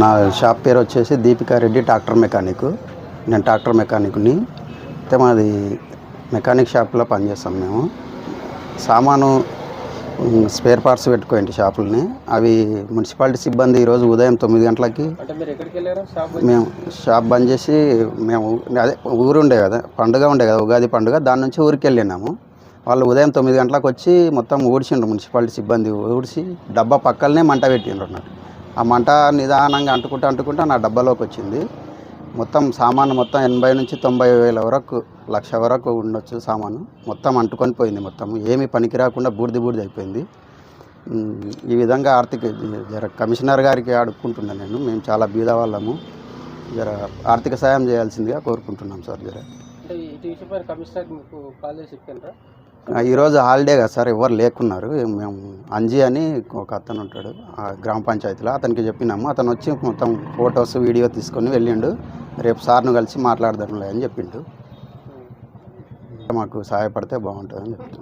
నా షాప్ పేరు వచ్చేసి దీపికా రెడ్డి ట్రాక్టర్ మెకానిక్. నేను ట్రాక్టర్ మెకానిక్ని. అయితే మాది మెకానిక్ షాప్లో పనిచేస్తాం మేము. సామాను స్పేర్ పార్ట్స్ పెట్టుకోండి షాపుల్ని. అవి మున్సిపాలిటీ సిబ్బంది ఈరోజు ఉదయం తొమ్మిది గంటలకి మేము షాప్ బంద్ చేసి మేము అదే ఊరు ఉండే కదా పండుగ ఉండే కదా ఉగాది పండుగ దాని నుంచి ఊరికి వెళ్ళినాము. వాళ్ళు ఉదయం తొమ్మిది గంటలకు వచ్చి మొత్తం ఊడ్చిండ్రు మున్సిపాలిటీ సిబ్బంది ఊడ్చి డబ్బా పక్కలనే మంట పెట్టిండ్రు అన్నట్టు. ఆ మంట నిదానంగా అంటుకుంటూ అంటుకుంటూ నా డబ్బాలోకి వచ్చింది. మొత్తం సామాను మొత్తం ఎనభై నుంచి తొంభై వేల వరకు లక్ష వరకు ఉండొచ్చు సామాను. మొత్తం అంటుకొని పోయింది మొత్తం. ఏమీ పనికి రాకుండా బూడిది బూడిది అయిపోయింది. ఈ విధంగా ఆర్థిక జర కమిషనర్ గారికి అడుక్కుంటున్నాను నేను. మేము చాలా బీద వాళ్ళము జర ఆర్థిక సాయం చేయాల్సిందిగా కోరుకుంటున్నాం సార్ జర. కమిషనర్ మీకు కాల్ చేసి ఈరోజు హాలిడే కదా సార్ ఎవరు లేకున్నారు. మేము అంజీ అని ఒక అతను ఉంటాడు ఆ గ్రామ పంచాయతీలో. అతనికి చెప్పినాము అతను వచ్చి మొత్తం ఫొటోస్ వీడియో తీసుకొని వెళ్ళిండు. రేపు సార్ను కలిసి మాట్లాడదాంలే అని చెప్పిండు. మాకు సహాయపడితే బాగుంటుందని చెప్తున్నాను